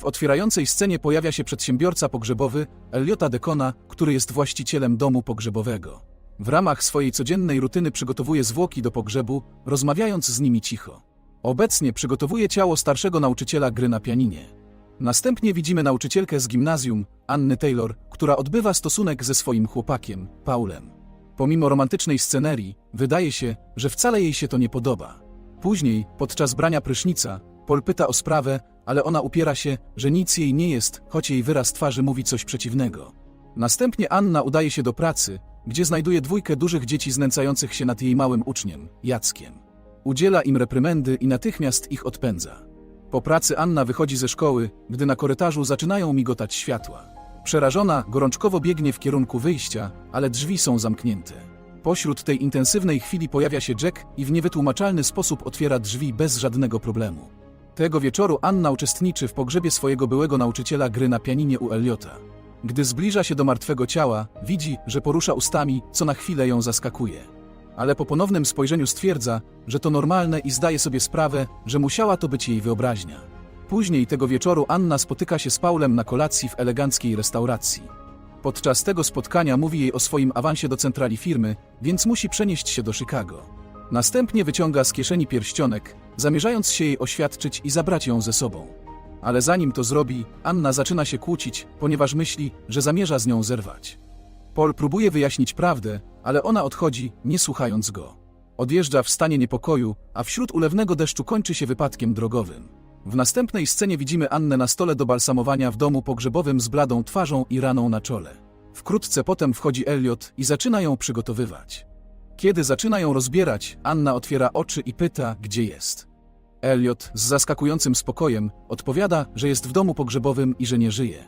W otwierającej scenie pojawia się przedsiębiorca pogrzebowy Eliota Dekona, który jest właścicielem domu pogrzebowego. W ramach swojej codziennej rutyny przygotowuje zwłoki do pogrzebu, rozmawiając z nimi cicho. Obecnie przygotowuje ciało starszego nauczyciela gry na pianinie. Następnie widzimy nauczycielkę z gimnazjum, Anny Taylor, która odbywa stosunek ze swoim chłopakiem, Paulem. Pomimo romantycznej scenerii, wydaje się, że wcale jej się to nie podoba. Później, podczas brania prysznica, Paul pyta o sprawę, ale ona upiera się, że nic jej nie jest, choć jej wyraz twarzy mówi coś przeciwnego. Następnie Anna udaje się do pracy, gdzie znajduje dwójkę dużych dzieci znęcających się nad jej małym uczniem, Jackiem. Udziela im reprymendy i natychmiast ich odpędza. Po pracy Anna wychodzi ze szkoły, gdy na korytarzu zaczynają migotać światła. Przerażona, gorączkowo biegnie w kierunku wyjścia, ale drzwi są zamknięte. Pośród tej intensywnej chwili pojawia się Jack i w niewytłumaczalny sposób otwiera drzwi bez żadnego problemu. Tego wieczoru Anna uczestniczy w pogrzebie swojego byłego nauczyciela gry na pianinie u Eliota. Gdy zbliża się do martwego ciała, widzi, że porusza ustami, co na chwilę ją zaskakuje. Ale po ponownym spojrzeniu stwierdza, że to normalne i zdaje sobie sprawę, że musiała to być jej wyobraźnia. Później tego wieczoru Anna spotyka się z Paulem na kolacji w eleganckiej restauracji. Podczas tego spotkania mówi jej o swoim awansie do centrali firmy, więc musi przenieść się do Chicago. Następnie wyciąga z kieszeni pierścionek, zamierzając się jej oświadczyć i zabrać ją ze sobą. Ale zanim to zrobi, Anna zaczyna się kłócić, ponieważ myśli, że zamierza z nią zerwać. Paul próbuje wyjaśnić prawdę, ale ona odchodzi, nie słuchając go. Odjeżdża w stanie niepokoju, a wśród ulewnego deszczu kończy się wypadkiem drogowym. W następnej scenie widzimy Annę na stole do balsamowania w domu pogrzebowym z bladą twarzą i raną na czole. Wkrótce potem wchodzi Elliot i zaczyna ją przygotowywać. Kiedy zaczyna ją rozbierać, Anna otwiera oczy i pyta, gdzie jest. Elliot z zaskakującym spokojem odpowiada, że jest w domu pogrzebowym i że nie żyje.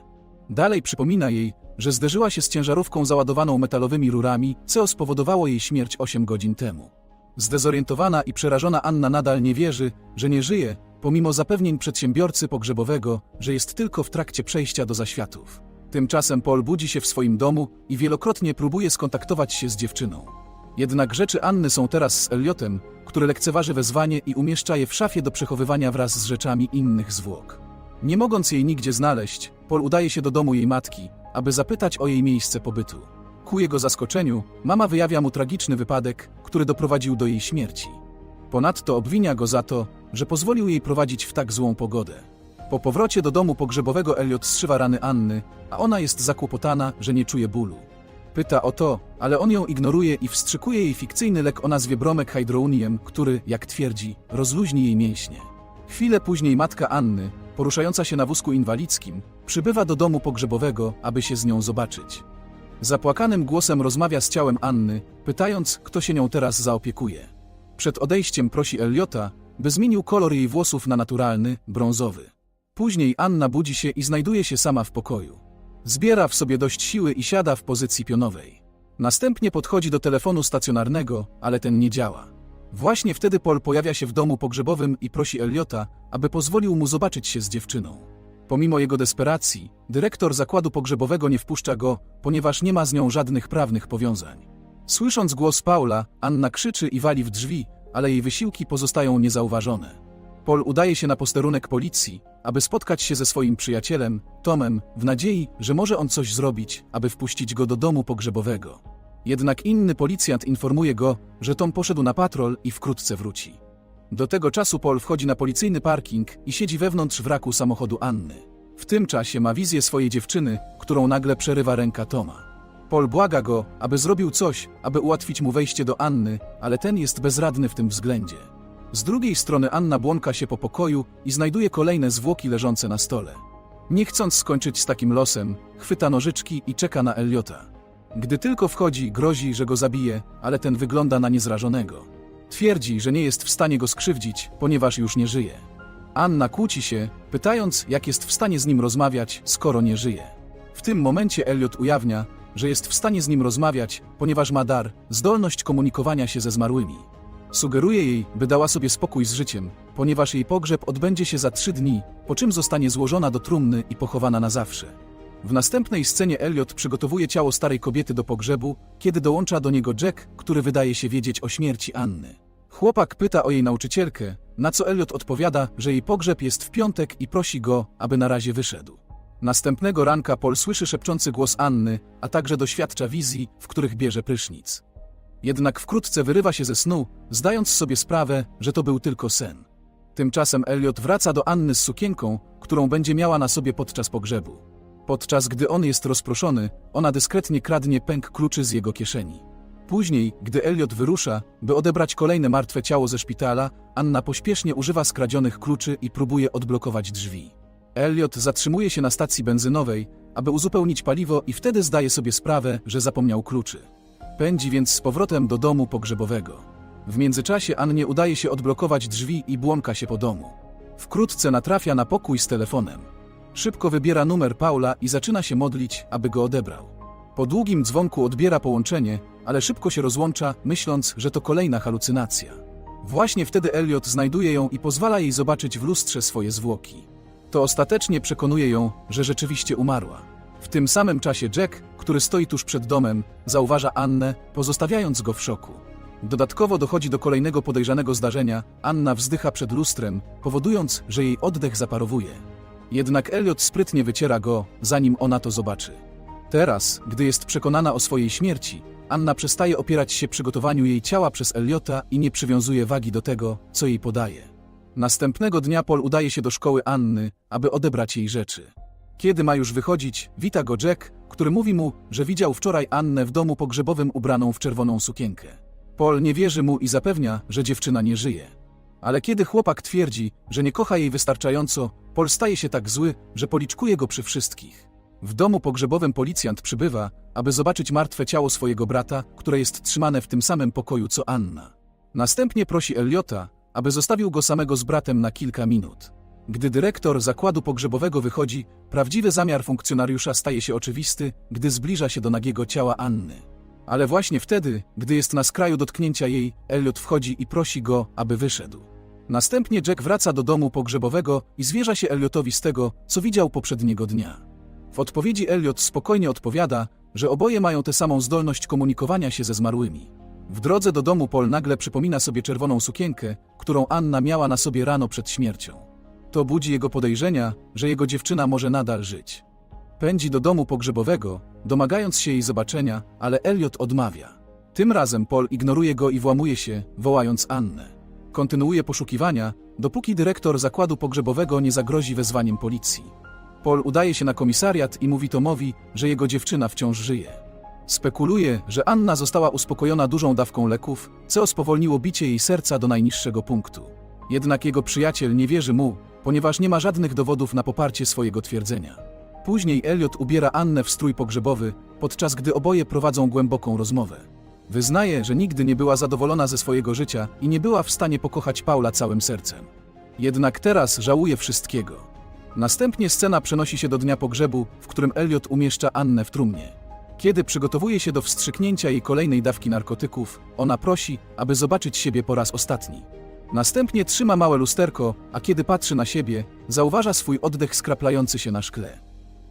Dalej przypomina jej, że zderzyła się z ciężarówką załadowaną metalowymi rurami, co spowodowało jej śmierć 8 godzin temu. Zdezorientowana i przerażona Anna nadal nie wierzy, że nie żyje, pomimo zapewnień przedsiębiorcy pogrzebowego, że jest tylko w trakcie przejścia do zaświatów. Tymczasem Paul budzi się w swoim domu i wielokrotnie próbuje skontaktować się z dziewczyną. Jednak rzeczy Anny są teraz z Eliotem, który lekceważy wezwanie i umieszcza je w szafie do przechowywania wraz z rzeczami innych zwłok. Nie mogąc jej nigdzie znaleźć, Paul udaje się do domu jej matki, aby zapytać o jej miejsce pobytu. Ku jego zaskoczeniu, mama wyjawia mu tragiczny wypadek, który doprowadził do jej śmierci. Ponadto obwinia go za to, że pozwolił jej prowadzić w tak złą pogodę. Po powrocie do domu pogrzebowego Elliot zszywa rany Anny, a ona jest zakłopotana, że nie czuje bólu. Pyta o to, ale on ją ignoruje i wstrzykuje jej fikcyjny lek o nazwie bromek hydrouniem, który, jak twierdzi, rozluźni jej mięśnie. Chwilę później matka Anny, poruszająca się na wózku inwalidzkim, przybywa do domu pogrzebowego, aby się z nią zobaczyć. Zapłakanym głosem rozmawia z ciałem Anny, pytając, kto się nią teraz zaopiekuje. Przed odejściem prosi Eliota, by zmienił kolor jej włosów na naturalny, brązowy. Później Anna budzi się i znajduje się sama w pokoju. Zbiera w sobie dość siły i siada w pozycji pionowej. Następnie podchodzi do telefonu stacjonarnego, ale ten nie działa. Właśnie wtedy Paul pojawia się w domu pogrzebowym i prosi Eliota, aby pozwolił mu zobaczyć się z dziewczyną. Pomimo jego desperacji, dyrektor zakładu pogrzebowego nie wpuszcza go, ponieważ nie ma z nią żadnych prawnych powiązań. Słysząc głos Paula, Anna krzyczy i wali w drzwi, ale jej wysiłki pozostają niezauważone. Paul udaje się na posterunek policji, aby spotkać się ze swoim przyjacielem, Tomem, w nadziei, że może on coś zrobić, aby wpuścić go do domu pogrzebowego. Jednak inny policjant informuje go, że Tom poszedł na patrol i wkrótce wróci. Do tego czasu Paul wchodzi na policyjny parking i siedzi wewnątrz wraku samochodu Anny. W tym czasie ma wizję swojej dziewczyny, którą nagle przerywa ręka Toma. Paul błaga go, aby zrobił coś, aby ułatwić mu wejście do Anny, ale ten jest bezradny w tym względzie. Z drugiej strony Anna błąka się po pokoju i znajduje kolejne zwłoki leżące na stole. Nie chcąc skończyć z takim losem, chwyta nożyczki i czeka na Eliota. Gdy tylko wchodzi, grozi, że go zabije, ale ten wygląda na niezrażonego. Twierdzi, że nie jest w stanie go skrzywdzić, ponieważ już nie żyje. Anna kłóci się, pytając, jak jest w stanie z nim rozmawiać, skoro nie żyje. W tym momencie Elliot ujawnia, że jest w stanie z nim rozmawiać, ponieważ ma dar, zdolność komunikowania się ze zmarłymi. Sugeruje jej, by dała sobie spokój z życiem, ponieważ jej pogrzeb odbędzie się za trzy dni, po czym zostanie złożona do trumny i pochowana na zawsze. W następnej scenie Elliot przygotowuje ciało starej kobiety do pogrzebu, kiedy dołącza do niego Jack, który wydaje się wiedzieć o śmierci Anny. Chłopak pyta o jej nauczycielkę, na co Elliot odpowiada, że jej pogrzeb jest w piątek i prosi go, aby na razie wyszedł. Następnego ranka Paul słyszy szepczący głos Anny, a także doświadcza wizji, w których bierze prysznic. Jednak wkrótce wyrywa się ze snu, zdając sobie sprawę, że to był tylko sen. Tymczasem Elliot wraca do Anny z sukienką, którą będzie miała na sobie podczas pogrzebu. Podczas gdy on jest rozproszony, ona dyskretnie kradnie pęk kluczy z jego kieszeni. Później, gdy Elliot wyrusza, by odebrać kolejne martwe ciało ze szpitala, Anna pośpiesznie używa skradzionych kluczy i próbuje odblokować drzwi. Elliot zatrzymuje się na stacji benzynowej, aby uzupełnić paliwo i wtedy zdaje sobie sprawę, że zapomniał kluczy. Pędzi więc z powrotem do domu pogrzebowego. W międzyczasie Annie udaje się odblokować drzwi i błąka się po domu. Wkrótce natrafia na pokój z telefonem. Szybko wybiera numer Paula i zaczyna się modlić, aby go odebrał. Po długim dzwonku odbiera połączenie, ale szybko się rozłącza, myśląc, że to kolejna halucynacja. Właśnie wtedy Elliot znajduje ją i pozwala jej zobaczyć w lustrze swoje zwłoki. To ostatecznie przekonuje ją, że rzeczywiście umarła. W tym samym czasie Jack, który stoi tuż przed domem, zauważa Annę, pozostawiając go w szoku. Dodatkowo dochodzi do kolejnego podejrzanego zdarzenia. Anna wzdycha przed lustrem, powodując, że jej oddech zaparowuje. Jednak Elliot sprytnie wyciera go, zanim ona to zobaczy. Teraz, gdy jest przekonana o swojej śmierci, Anna przestaje opierać się przygotowaniu jej ciała przez Elliota i nie przywiązuje wagi do tego, co jej podaje. Następnego dnia Paul udaje się do szkoły Anny, aby odebrać jej rzeczy. Kiedy ma już wychodzić, wita go Jack, który mówi mu, że widział wczoraj Annę w domu pogrzebowym ubraną w czerwoną sukienkę. Paul nie wierzy mu i zapewnia, że dziewczyna nie żyje. Ale kiedy chłopak twierdzi, że nie kocha jej wystarczająco, Paul staje się tak zły, że policzkuje go przy wszystkich. W domu pogrzebowym policjant przybywa, aby zobaczyć martwe ciało swojego brata, które jest trzymane w tym samym pokoju co Anna. Następnie prosi Eliota, aby zostawił go samego z bratem na kilka minut. Gdy dyrektor zakładu pogrzebowego wychodzi, prawdziwy zamiar funkcjonariusza staje się oczywisty, gdy zbliża się do nagiego ciała Anny. Ale właśnie wtedy, gdy jest na skraju dotknięcia jej, Elliot wchodzi i prosi go, aby wyszedł. Następnie Jack wraca do domu pogrzebowego i zwierza się Elliotowi z tego, co widział poprzedniego dnia. W odpowiedzi Elliot spokojnie odpowiada, że oboje mają tę samą zdolność komunikowania się ze zmarłymi. W drodze do domu Paul nagle przypomina sobie czerwoną sukienkę, którą Anna miała na sobie rano przed śmiercią. To budzi jego podejrzenia, że jego dziewczyna może nadal żyć. Pędzi do domu pogrzebowego, domagając się jej zobaczenia, ale Elliot odmawia. Tym razem Paul ignoruje go i włamuje się, wołając Annę. Kontynuuje poszukiwania, dopóki dyrektor zakładu pogrzebowego nie zagrozi wezwaniem policji. Paul udaje się na komisariat i mówi Tomowi, że jego dziewczyna wciąż żyje. Spekuluje, że Anna została uspokojona dużą dawką leków, co spowolniło bicie jej serca do najniższego punktu. Jednak jego przyjaciel nie wierzy mu, ponieważ nie ma żadnych dowodów na poparcie swojego twierdzenia. Później Elliot ubiera Annę w strój pogrzebowy, podczas gdy oboje prowadzą głęboką rozmowę. Wyznaje, że nigdy nie była zadowolona ze swojego życia i nie była w stanie pokochać Paula całym sercem. Jednak teraz żałuje wszystkiego. Następnie scena przenosi się do dnia pogrzebu, w którym Elliot umieszcza Annę w trumnie. Kiedy przygotowuje się do wstrzyknięcia jej kolejnej dawki narkotyków, ona prosi, aby zobaczyć siebie po raz ostatni. Następnie trzyma małe lusterko, a kiedy patrzy na siebie, zauważa swój oddech skraplający się na szkle.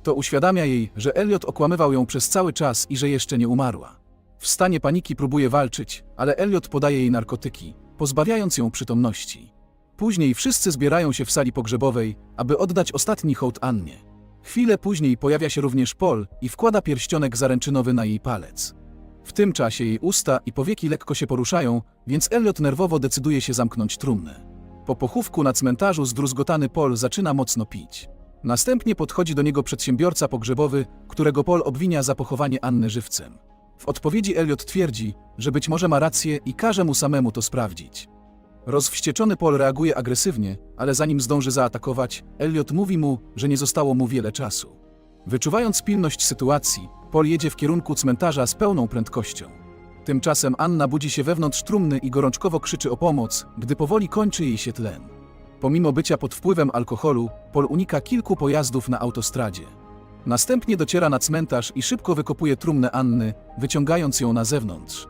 To uświadamia jej, że Elliot okłamywał ją przez cały czas i że jeszcze nie umarła. W stanie paniki próbuje walczyć, ale Elliot podaje jej narkotyki, pozbawiając ją przytomności. Później wszyscy zbierają się w sali pogrzebowej, aby oddać ostatni hołd Annie. Chwilę później pojawia się również Paul i wkłada pierścionek zaręczynowy na jej palec. W tym czasie jej usta i powieki lekko się poruszają, więc Elliot nerwowo decyduje się zamknąć trumnę. Po pochówku na cmentarzu zdruzgotany Paul zaczyna mocno pić. Następnie podchodzi do niego przedsiębiorca pogrzebowy, którego Paul obwinia za pochowanie Anny żywcem. W odpowiedzi Elliot twierdzi, że być może ma rację i każe mu samemu to sprawdzić. Rozwścieczony Paul reaguje agresywnie, ale zanim zdąży zaatakować, Elliot mówi mu, że nie zostało mu wiele czasu. Wyczuwając pilność sytuacji, Paul jedzie w kierunku cmentarza z pełną prędkością. Tymczasem Anna budzi się wewnątrz trumny i gorączkowo krzyczy o pomoc, gdy powoli kończy jej się tlen. Pomimo bycia pod wpływem alkoholu, Paul unika kilku pojazdów na autostradzie. Następnie dociera na cmentarz i szybko wykopuje trumnę Anny, wyciągając ją na zewnątrz.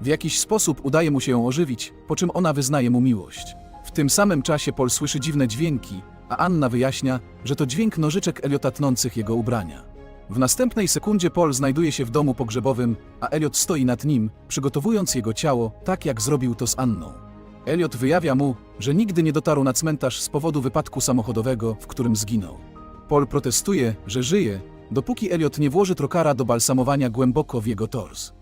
W jakiś sposób udaje mu się ją ożywić, po czym ona wyznaje mu miłość. W tym samym czasie Paul słyszy dziwne dźwięki, a Anna wyjaśnia, że to dźwięk nożyczek Eliota tnących jego ubrania. W następnej sekundzie Paul znajduje się w domu pogrzebowym, a Elliot stoi nad nim, przygotowując jego ciało, tak jak zrobił to z Anną. Elliot wyjawia mu, że nigdy nie dotarł na cmentarz z powodu wypadku samochodowego, w którym zginął. Paul protestuje, że żyje, dopóki Elliot nie włoży trokara do balsamowania głęboko w jego tors.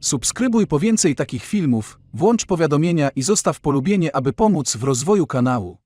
Subskrybuj po więcej takich filmów, włącz powiadomienia i zostaw polubienie, aby pomóc w rozwoju kanału.